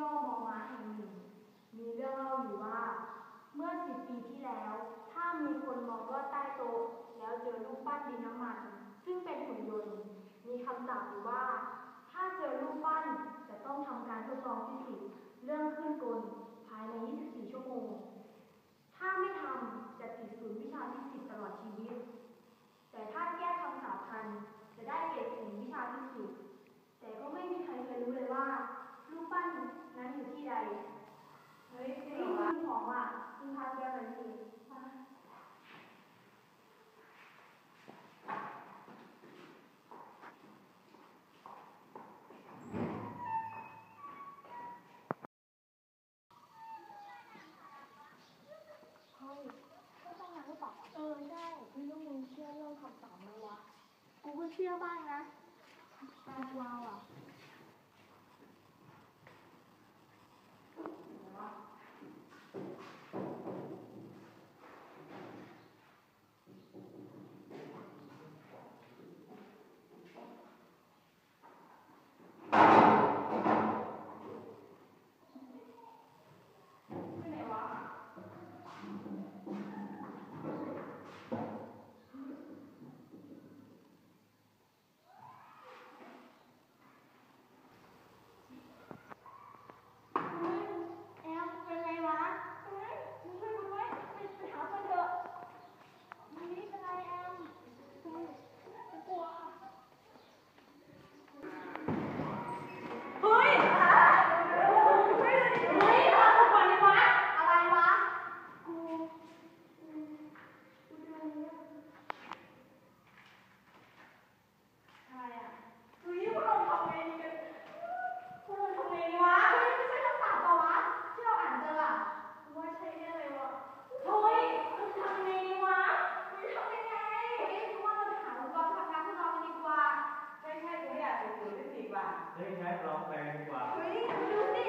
ย่อมอมาแห่งหนึ่ง มีเรื่องเล่าอยู่ว่า เมื่อสิบปีที่แล้ว ถ้ามีคนมองว่าใต้โต๊ะแล้วเจอรูปปั้นดินน้ำมัน ซึ่งเป็นหุ่นยนต์ มีคำสาปอยู่ว่า อใช่พี่ลูกมึงเชื่อเรื่องคำสอบไหมวะ กูก็เชื่อบ้างนะตาว้าวอะ แอมเป็นไรวะเฮ้ยมึงช่วยกูด้วยไปไปหามันเถอะมึงนี่เป็นไรแอมกูกูกลัว เฮ้ยเฮ้ยเฮ้ยมาก่อนดีวะ อะไรวะ กูอืมกูดูเนี่ย อะไรอะเฮ้ยพวกเราทำไงดีกันพวกเราทำไงดีวะ เฮ้ยไม่ใช่คำสาปเปล่าวะ ที่เราอ่านเจออะ กูว่าใช่แน่เลยวะเฮ้ยเราทำไงดีวะ ไม่ทำยังไงเฮ้ยกูว่าเราไปหาอุปกรณ์ทำงานข้างนอกกันดีกว่า ใช่ใช่กูอยากเป็นศูนย์ฟิสิกส์ ว่ะเฮ้ยแคทลองแปลงดีกว่า เฮ้ยดูสิ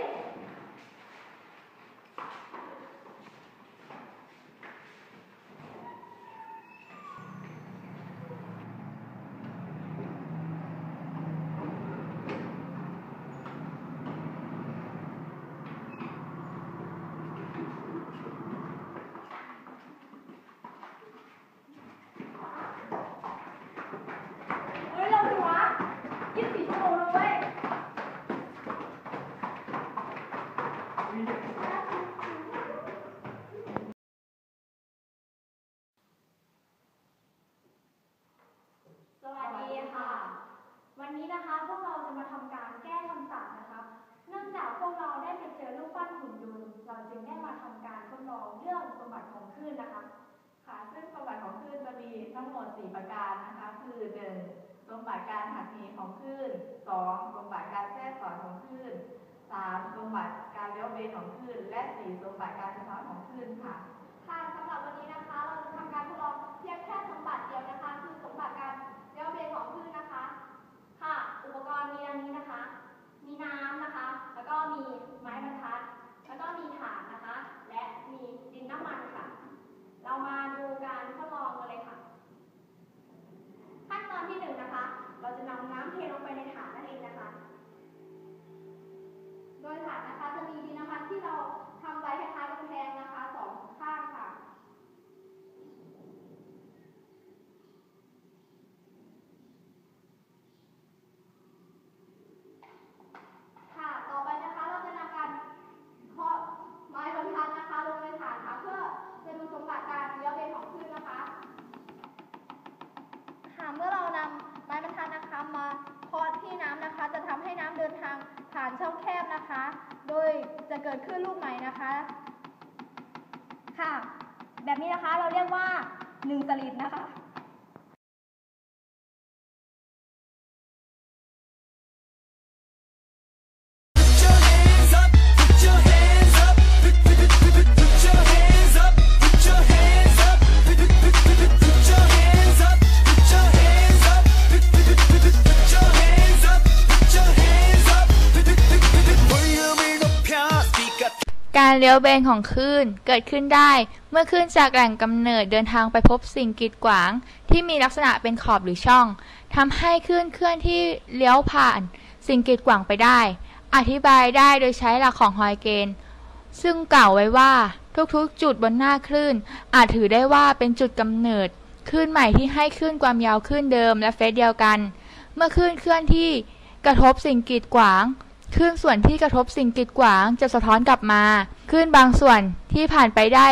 เฮ้ย เราดูวะยี่สิบสี่ชั่วโมงเลยเว้ย สวัสดีค่ะ วันนี้นะคะพวกเราจะมาทำการแก้คำสั่งนะครับ เนื่องจากพวกเราได้ไปเจอรูปปั้น หุ่นยนต์เราจึงได้มาทำการทดลองเรื่องสมบัติของคลื่นนะคะค่ะซึ่งสมบัติของคลื่นจะมีทั้งหมด 4 ประการนะคะคือ 1. สมบัติการหักเหของคลื่น 2. สมบัติการแทรกซ้อนของคลื่น 3. สมบัติการเลี้ยวเบนของคลื่น และ 4. สมบัติการสะท้อนของคลื่นค่ะค่ะสำหรับวันนี้นะคะ เราจะทำการทดลองเพียงแค่สมบัติเดียวนะคะ คือสมบัติการเลี้ยวเบนของคลื่นนะคะ ค่ะ อุปกรณ์มีดังนี้นะคะ มีน้ำนะคะ แล้วก็มีไม้บรรทัด แล้วก็มีถ่านนะคะ และมีดินน้ำมันค่ะ เรามาดูการทดลองกันเลยค่ะ ขั้นตอนที่หนึ่งนะคะ เราจะนำน้ำเทลงไปในถ่านนั่นเองนะคะ โดยถ่านนะคะจะมีดินน้ำมันที่เราทำไว้คล้ายๆกำแพงนะคะสองข้างค่ะ ค่ะ ต่อไปนะคะเราจะนำการเคาะไม้บรรทัดนะคะ ลงในฐานค่ะ เพื่อจะดูสมบัติการเลี้ยวเบนของคลื่นนะคะ ค่ะ เมื่อเรานำไม้บรรทัดนะคะมาเคาะที่น้ำนะคะ จะทำให้น้ำเดินทางผ่านช่องแคบนะคะ โดยจะเกิดขึ้นลูกใหม่นะคะ ค่ะ แบบนี้นะคะเราเรียกว่า1สลิดนะคะ เลี้ยวเบนของคลื่นเกิดขึ้นได้ เมื่อคลื่นจากแหล่งกำเนิดเดินทางไปพบสิ่งกีดขวาง ที่มีลักษณะเป็นขอบหรือช่องทำให้คลื่นเคลื่อนที่เลี้ยวผ่าน สิ่งกีดขวางไปได้ อธิบายได้โดยใช้หลักของฮอยเกนซึ่งกล่าวไว้ว่าทุกๆ จุดบนหน้าคลื่น อาจถือได้ว่าเป็นจุดกำเนิดคลื่นใหม่ที่ให้คลื่นความยาวคลื่นเดิมและเฟสเดียวกัน เมื่อคลื่นเคลื่อนที่กระทบสิ่งกีดขวาง คลื่นส่วนที่กระทบสิ่งกีดขวางจะสะท้อนกลับมาคลื่นบางส่วนที่ผ่านไปได้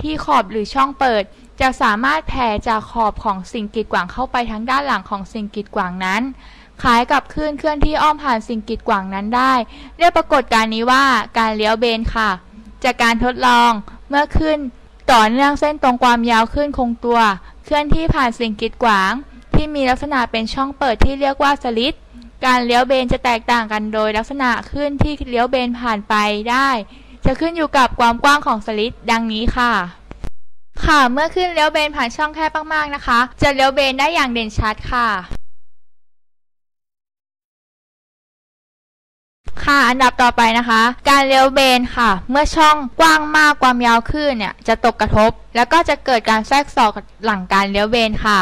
ที่ขอบหรือช่องเปิด จะสามารถแผ่จากขอบของสิ่งกีดขวางเข้าไปทั้งด้านหลังของสิ่งกีดขวางนั้นคล้ายกับคลื่นเคลื่อนที่อ้อมผ่านสิ่งกีดขวางนั้นได้ เรียกปรากฏการณ์นี้ว่าการเลี้ยวเบนค่ะ จากการทดลองเมื่อขึ้นต่อเนื่องเส้นตรงความยาวขึ้นคงตัว เคลื่อนที่ผ่านสิ่งกีดขวาง ที่มีลักษณะเป็นช่องเปิดที่เรียกว่าสลิต การเลี้ยวเบนจะแตกต่างกันโดยลักษณะขึ้นที่เลี้ยวเบนผ่านไปได้ จะขึ้นอยู่กับความกว้างของสลิตดังนี้ค่ะ ค่ะเมื่อขึ้นเลี้ยวเบนผ่านช่องแคบมากๆนะคะ จะเลี้ยวเบนได้อย่างเด่นชัดค่ะ ค่ะอันดับต่อไปนะคะ การเลี้ยวเบนค่ะ เมื่อช่องกว้างมากความยาวคลื่นเนี่ยจะตกกระทบ แล้วก็จะเกิดการแทรกศอกหลังการเลี้ยวเบนค่ะ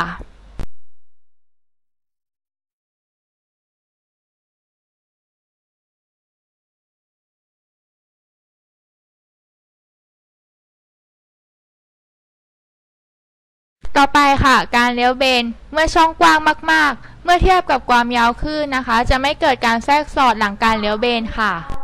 ต่อไปค่ะ การเลี้ยวเบนเมื่อช่องกว้างมาก ๆ เมื่อเทียบกับความยาวคลื่นนะคะ จะไม่เกิดการแทรกสอดหลังการเลี้ยวเบนค่ะค่ะ